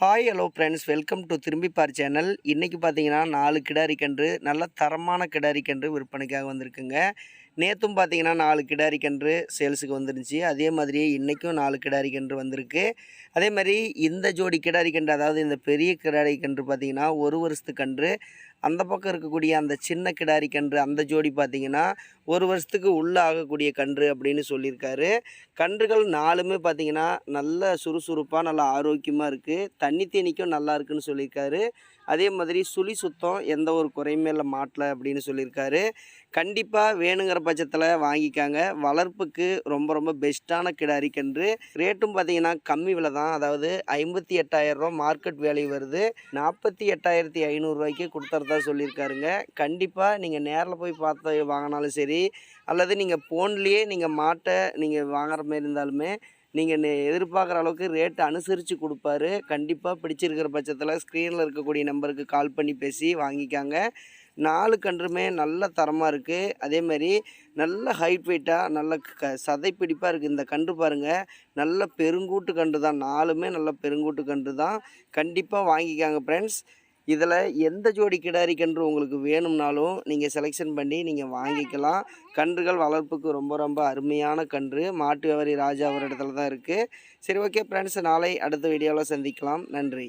Hi hello friends welcome to Thirumbi Paar channel இன்றைக்கி பார்த்தீங்கன்னா நாலு கிடாரி கன்று நல்ல தரமான கிடாரி கன்று விற்பனைக்காக வந்திருக்குங்க நேற்றும் பார்த்தீங்கன்னா நாலு கிடாரி கன்று சேல்ஸுக்கு வந்துருந்துச்சு. அதே மாதிரியே இன்றைக்கும் நாலு கிடாரி கன்று வந்திருக்கு. அதே மாதிரி இந்த ஜோடி கிடாரி கன்று அதாவது இந்த பெரிய கிடாரி கன்று பார்த்திங்கன்னா ஒரு வருஷத்துக்கு கன்று. அந்த பக்கம் இருக்கக்கூடிய அந்த சின்ன கிடாரி கன்று அந்த ஜோடி பார்த்திங்கன்னா ஒரு வருஷத்துக்கு உள்ளே ஆகக்கூடிய கன்று அப்படின்னு சொல்லியிருக்காரு. கன்றுகள் நாலுமே பார்த்தீங்கன்னா நல்ல சுறுசுறுப்பாக நல்லா ஆரோக்கியமாக இருக்குது தண்ணி தேனிக்கும் நல்லா இருக்குன்னு சொல்லியிருக்காரு. அதே மாதிரி சுழி சுத்தம் எந்த ஒரு குறையுமே இல்லை மாட்டலை அப்படின்னு சொல்லியிருக்காரு. கண்டிப்பாக வேணுங்கிற பட்சத்தில் வாங்கிக்காங்க. வளர்ப்புக்கு ரொம்ப ரொம்ப பெஸ்ட்டான கிடாரி கன்று ரேட்டும் பார்த்தீங்கன்னா கம்மி விலை தான். அதாவது ஐம்பத்தி எட்டாயிரரூபா மார்க்கெட் வேல்யூ வருது. நாற்பத்தி எட்டாயிரத்தி ஐநூறுரூவாய்க்கு கொடுத்துறதா சொல்லியிருக்காருங்க கண்டிப்பாக நீங்கள் நேரில் போய் பார்த்து வாங்கினாலும் சரி அல்லது நீங்கள் ஃபோன்லேயே நீங்கள் மாட்டை நீங்கள் வாங்குற மாதிரி இருந்தாலுமே நீங்கள் எதிர்பார்க்குற அளவுக்கு ரேட்டு அனுசரித்து கொடுப்பாரு. கண்டிப்பாக பிடிச்சிருக்கிற பட்சத்தில் ஸ்க்ரீனில் இருக்கக்கூடிய நம்பருக்கு கால் பண்ணி பேசி வாங்கிக்காங்க. நாலு கன்றுமே நல்ல தரமாக இருக்குது அதேமாதிரி நல்ல ஹைட் வெயிட்டாக நல்ல க சதைப்பிடிப்பாக இருக்குது இந்த கன்று பாருங்கள் நல்ல பெருங்கூட்டு கன்று தான். நாலுமே நல்ல பெருங்கூட்டு கன்று தான். கண்டிப்பாக வாங்கிக்காங்க ஃப்ரெண்ட்ஸ் இதில் எந்த ஜோடி கிடாரி கன்று உங்களுக்கு வேணும்னாலும் நீங்கள் செலெக்ஷன் பண்ணி நீங்கள் வாங்கிக்கலாம். கன்றுகள் வளர்ப்புக்கு ரொம்ப ரொம்ப அருமையான கன்று. மாட்டு வியாபாரி ராஜா அவர் இடத்துல தான் இருக்குது சரி ஓகே ஃப்ரெண்ட்ஸ் நாளை அடுத்த வீடியோவில் சந்திக்கலாம். நன்றி.